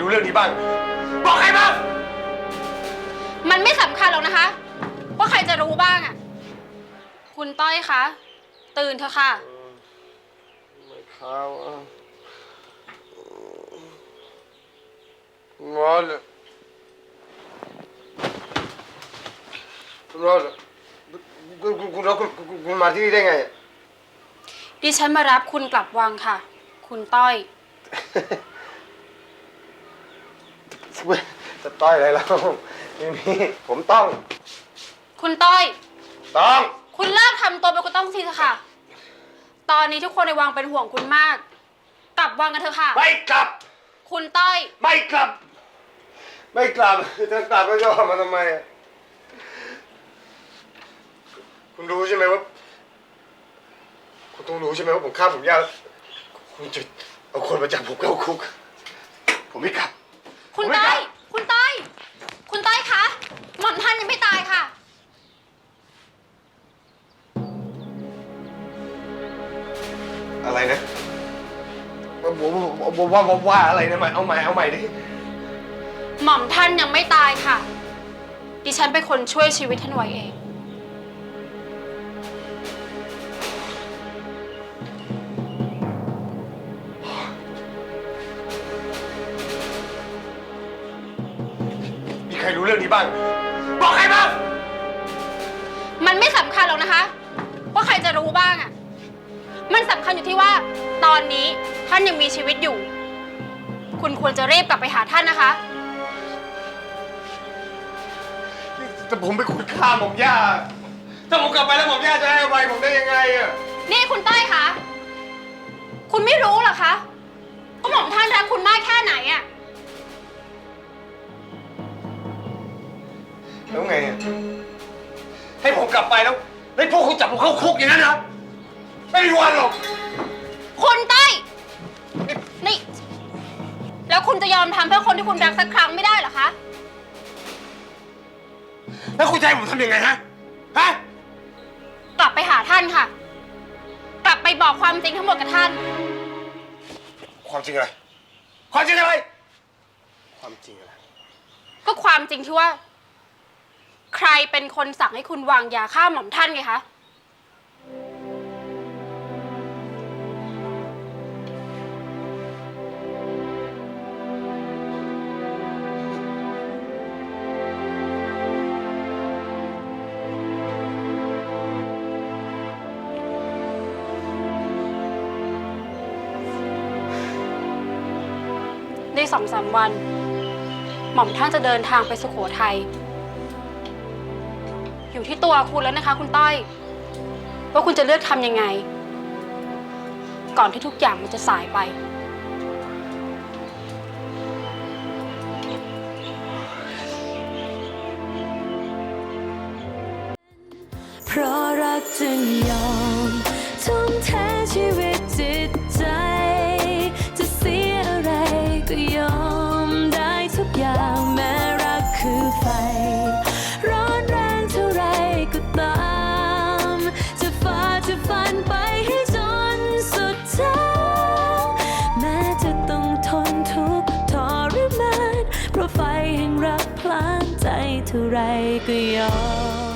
รู้เรื่องนี้บ้าง บอกใครบ้าง มันไม่สำคัญหรอกนะคะ ว่าใครจะรู้บ้างอะคุณต้อยคะ ตื่นเถอะค่ะ ไม่เข้าอะงอนเลยรอดคุณคุณคุณคุณคุณคุณมาที่นี่ได้ไงอะดิฉันมารับคุณกลับวังค่ะ คุณต้อย จะต้อยอะไรแล้วไม่มีผมต้องคุณต้อย ต้อง คุณเลิกทำตัวเป็นคุณต้องทีเถอะค่ะ ตอนนี้ทุกคนในวังเป็นห่วงคุณมาก กลับวังกันเถอะค่ะ ไม่กลับ คุณต้อย ไม่กลับ ไม่กลับจะกลับแล้วจะออกมาทำไมอะคุณรู้ใช่ไหมว่า คุณต้องรู้ใช่ไหมว่าผมฆ่าผมยากคุณจะเอาคนมาจับผมเข้าคุก ผมไม่กลับ คุณไม่ต้กอลัยบคุณต้อย ว่าว่าว่าว่าว่าอะไรนะใหม่เอาใหม่เอาใหม่ดิหม่อมท่านยังไม่ตายค่ะ ดิฉันเป็นคนช่วยชีวิตท่านไว้เอง มีใครรู้เรื่องนี้บ้าง บอกใครบ้างมันไม่สำคัญหรอกนะคะ ว่าใครจะรู้บ้างอะมันสำคัญอยู่ที่ว่าตอนนี้ ท่านยังมีชีวิตอยู่ คุณควรจะรีบกลับไปหาท่านนะคะ แต่ผมเป็นคนฆ่าหม่อมย่า ถ้าผมกลับไปแล้วหม่อมย่าจะให้อภัยผมได้ยังไงอะนี่คุณต้อยคะ คุณไม่รู้เหรอคะว่าหม่อมท่านรักคุณมากแค่ไหนอะแล้วไงอะให้ผมกลับไปแล้วให้พวกคุณจับผมเข้าคุกอย่างนั้นนะไม่มีวันหรอก คนที่คุณรักสักครั้งไม่ได้เหรอคะ แล้วคุณจะให้ผมทำยังไงฮะ ฮะ กลับไปหาท่านค่ะ กลับไปบอกความจริงทั้งหมดกับท่าน ความจริงอะไร ความจริงอะไร ความจริงอะไร ก็ความจริงที่ว่า ใครเป็นคนสั่งให้คุณวางยาฆ่าหม่อมท่านไงคะ ในสองสามวัน หม่อมท่านจะเดินทางไปสุโขทัย อยู่ที่ตัวคุณแล้วนะคะ คุณต้อย ว่าคุณจะเลือกทำยังไง ก่อนที่ทุกอย่างมันจะสายไป เพราะรักจึงยอม ราะไฟแห่งรักพลานใจเท่าไรก็ยอม